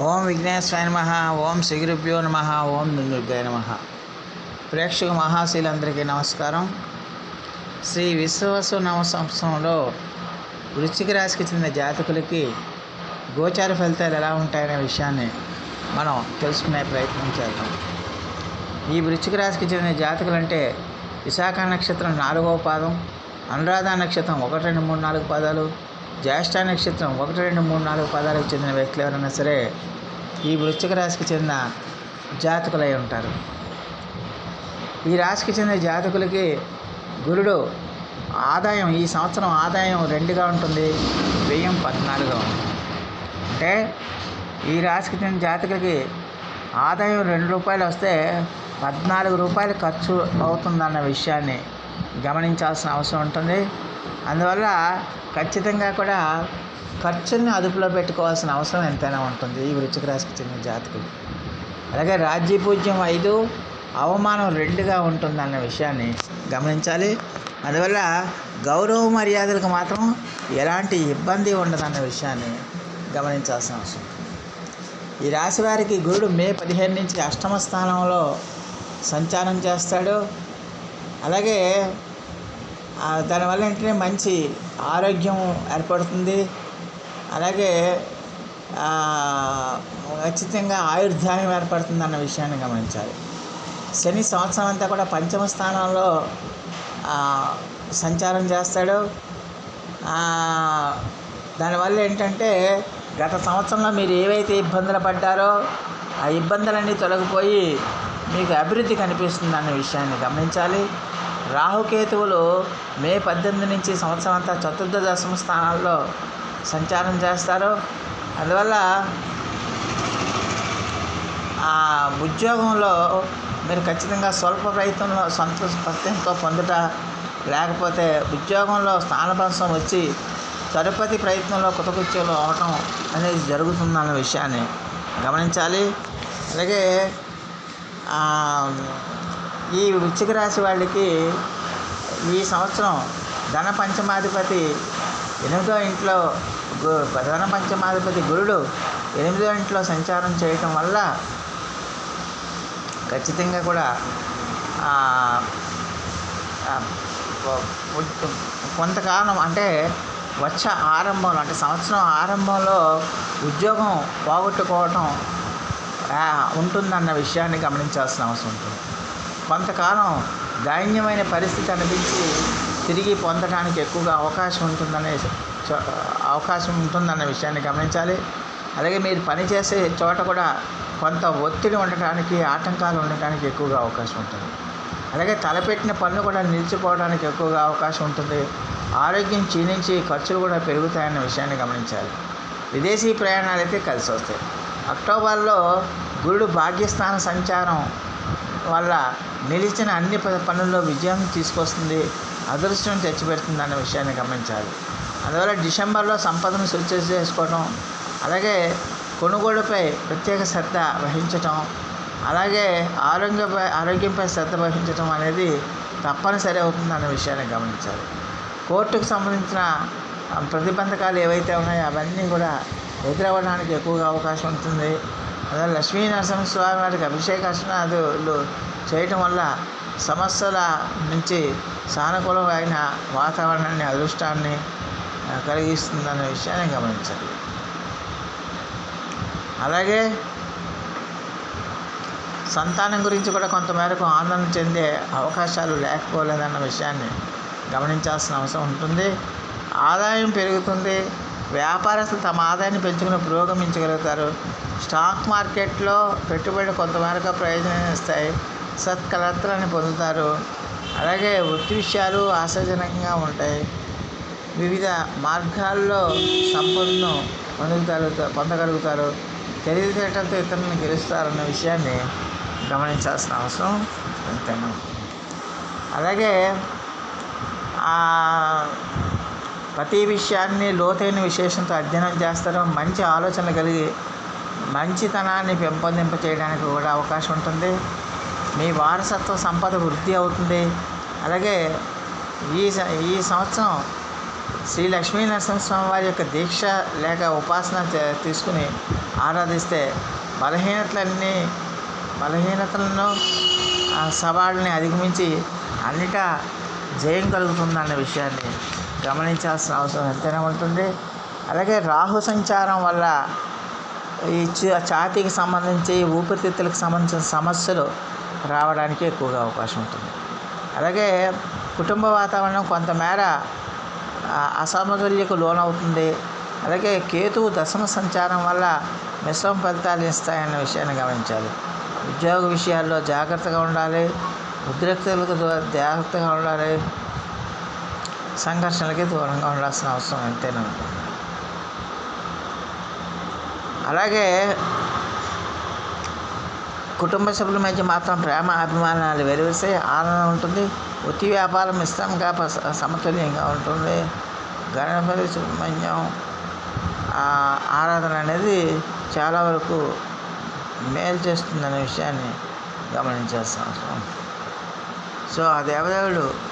ఓం విఘ్నేశ్వరాయ నమ ఓం శ్రీగురుభ్యో నమ ఓం దుర్గాయ నమ. ప్రేక్షక మహాశీలందరికీ నమస్కారం. శ్రీ విశ్వసు నవ సంవత్సరంలో వృశ్చిక రాశికి చెందిన జాతకులకి గోచార ఫలితాలు ఎలా ఉంటాయనే విషయాన్ని మనం తెలుసుకునే ప్రయత్నం చేద్దాం. ఈ వృశ్చిక రాశికి చెందిన జాతకులు అంటే విశాఖ నక్షత్రం నాలుగవ పాదం అనురాధ నక్షత్రం ఒకటి రెండు మూడు నాలుగు పాదాలు జ్యేష్ఠ నక్షత్రం ఒకటి రెండు మూడు నాలుగు పాదాలకు చెందిన వ్యక్తులు ఎవరైనా సరే ఈ వృశ్చిక రాశికి చెందిన జాతకులై ఉంటారు. ఈ రాశికి చెందిన జాతకులకి గురుడు ఆదాయం ఈ సంవత్సరం ఆదాయం రెండుగా ఉంటుంది వ్యయం పద్నాలుగుగా ఉంటుంది. అంటే ఈ రాశికి చెందిన జాతకులకి ఆదాయం రెండు రూపాయలు వస్తే పద్నాలుగు రూపాయలు ఖర్చు అవుతుందన్న విషయాన్ని గమనించాల్సిన అవసరం ఉంటుంది. అందువల్ల ఖచ్చితంగా కూడా ఖర్చుల్ని అదుపులో పెట్టుకోవాల్సిన అవసరం ఎంతైనా ఉంటుంది ఈ వృచ్చిక రాశికి చెందిన జాతకులు. అలాగే రాజ్యపూజ్యం ఐదు అవమానం రెండుగా ఉంటుందన్న విషయాన్ని గమనించాలి. అందువల్ల గౌరవ మర్యాదలకు మాత్రం ఎలాంటి ఇబ్బంది ఉండదన్న విషయాన్ని గమనించాల్సిన అవసరం. ఈ రాశి వారికి గురుడు మే పదిహేను నుంచి అష్టమ స్థానంలో సంచారం చేస్తాడు. అలాగే దానివల్ల ఏంటంటే మంచి ఆరోగ్యం ఏర్పడుతుంది. అలాగే ఖచ్చితంగా ఆయుర్దాయం ఏర్పడుతుంది అన్న విషయాన్ని గమనించాలి. శని సంవత్సరం అంతా కూడా పంచమ స్థానంలో సంచారం చేస్తాడు. దానివల్ల ఏంటంటే గత సంవత్సరంలో మీరు ఏవైతే ఇబ్బందులు పడ్డారో ఆ ఇబ్బందులన్నీ తొలగిపోయి మీకు అభివృద్ధి కనిపిస్తుంది అన్న విషయాన్ని గమనించాలి. రాహుకేతువులు మే పద్దెనిమిది నుంచి సంవత్సరం అంతా చతుర్థ దశమ స్థానాల్లో సంచారం చేస్తారు. అందువల్ల ఆ ఉద్యోగంలో మీరు ఖచ్చితంగా స్వల్ప ప్రయత్నంలో సంతోష ప్రత్యంతో పొందుట లేకపోతే ఉద్యోగంలో స్థానభంశం వచ్చి తరుపతి ప్రయత్నంలో కుతకుత్యంలో అవటం అనేది జరుగుతుందన్న విషయాన్ని గమనించాలి. అలాగే ఈ వృశ్చిక రాశి వాళ్ళకి ఈ సంవత్సరం ధన పంచమాధిపతి ఎనిమిదో ఇంట్లో గు- ధన పంచమాధిపతి గురుడు ఎనిమిదో ఇంట్లో సంచారం చేయటం వల్ల ఖచ్చితంగా కూడా కొంతకాలం అంటే వచ్చే ఆరంభంలో అంటే సంవత్సరం ఆరంభంలో ఉద్యోగం పోగొట్టుకోవటం ఉంటుందన్న విషయాన్ని గమనించాల్సిన అవసరం ఉంటుంది. కొంతకాలం దైన్యమైన పరిస్థితి అనిపించి తిరిగి పొందడానికి ఎక్కువగా అవకాశం ఉంటుందనే చ- అవకాశం ఉంటుందన్న విషయాన్ని గమనించాలి. అలాగే మీరు పనిచేసే చోట కూడా కొంత ఒత్తిడి ఉండటానికి ఆటంకాలు ఉండటానికి ఎక్కువగా అవకాశం ఉంటుంది. అలాగే తలపెట్టిన పనులు కూడా నిలిచిపోవడానికి ఎక్కువగా అవకాశం ఉంటుంది. ఆరోగ్యం క్షీణించి ఖర్చులు కూడా పెరుగుతాయన్న విషయాన్ని గమనించాలి. విదేశీ ప్రయాణాలు అయితే కలిసి వస్తాయి. అక్టోబర్లో గురుడు భాగ్యస్థాన సంచారం వల్ల నిలిచిన అన్ని ప- పనుల్లో విజయం తీసుకొస్తుంది అదృష్టం తెచ్చిపెడుతుంది అన్న విషయాన్ని గమనించాలి. అందువల్ల డిసెంబర్లో సంపదను సృష్టి చేసుకోవటం అలాగే కొనుగోలుపై ప్రత్యేక శ్రద్ధ వహించటం అలాగే ఆరోగ్యపై ఆరోగ్యంపై శ్రద్ధ వహించటం అనేది తప్పనిసరి అవుతుంది అన్న విషయాన్ని గమనించాలి. కోర్టుకు సంబంధించిన ప్రతిబంధకాలు ఏవైతే ఉన్నాయో అవన్నీ కూడా ఎదురవ్వడానికి ఎక్కువగా అవకాశం ఉంటుంది. అదే లక్ష్మీ నరసింహస్వామి వారికి అభిషేకాసనాదులు చేయటం వల్ల సమస్యల నుంచి సానుకూలమైన వాతావరణాన్ని అదృష్టాన్ని కలిగిస్తుందన్న విషయాన్ని గమనించాలి అలాగే సంతానం గురించి కూడా కొంతమేరకు ఆందోళన చెందే అవకాశాలు లేకపోలేదన్న విషయాన్ని గమనించాల్సిన అవసరం ఉంటుంది. ఆదాయం పెరుగుతుంది. వ్యాపారస్తులు తమ ఆదాయాన్ని పెంచుకుని పురోగమించగలుగుతారు స్టాక్ మార్కెట్లో పెట్టుబడి కొంతమేరకు ప్రయోజనం ఇస్తాయి. సత్కలత్రాన్ని పొందుతారు. అలాగే వృత్తి విషయాలు ఆశాజనకంగా ఉంటాయి. వివిధ మార్గాల్లో సంపదను పొందగలుగుతారు పొందగలుగుతారు. తెలివితేటలతో ఇతరులను గెలుస్తారన్న విషయాన్ని గమనించాల్సిన అవసరం ఎంతైనా అలాగే ప్రతి విషయాన్ని లోతైన విశేషంతో అధ్యయనం చేస్తారు మంచి ఆలోచనలు కలిగి మంచితనాన్ని పెంపొందింప చేయడానికి కూడా అవకాశం ఉంటుంది. మీ వారసత్వ సంపద వృద్ధి అవుతుంది. అలాగే ఈ ఈ సంవత్సరం శ్రీ లక్ష్మీ నరసింహస్వామి వారి యొక్క దీక్ష లేక ఉపాసన తీసుకుని ఆరాధిస్తే బలహీనతలన్నీ బలహీనతలను సవాళ్ళని అధిగమించి అన్నిటా జయం కలుగుతుందన్న విషయాన్ని గమనించాల్సిన అవసరం ఎంతైనా ఉంటుంది. అలాగే రాహు సంచారం వల్ల ఈ ఛాతీకి సంబంధించి ఊపిరితిత్తులకు సంబంధించిన సమస్యలు రావడానికి ఎక్కువగా అవకాశం ఉంటుంది. అలాగే కుటుంబ వాతావరణం కొంతమేర అసమతుల్యకు లోనవుతుంది. అలాగే కేతువు దశమ సంచారం వల్ల మిశ్రమ ఫలితాలు ఇస్తాయన్న విషయాన్ని గమనించాలి. ఉద్యోగ విషయాల్లో జాగ్రత్తగా ఉండాలి. ఉద్రిక్తలకు జాగ్రత్తగా ఉండాలి. సంఘర్షణలకి దూరంగా ఉండాల్సిన అవసరం ఎంతైనా అలాగే కుటుంబ సభ్యుల మధ్య మాత్రం ప్రేమ అభిమానాలు వెలివిసే ఆనందం ఉంటుంది. వృత్తి వ్యాపారం ఇష్టంగా సమతుల్యంగా ఉంటుంది. గణపతి సుబ్రహ్మణ్యం ఆరాధన అనేది చాలా వరకు మేలు చేస్తుందనే విషయాన్ని గమనించాల్సిన అవసరం. సో ఆ దేవదేవుడు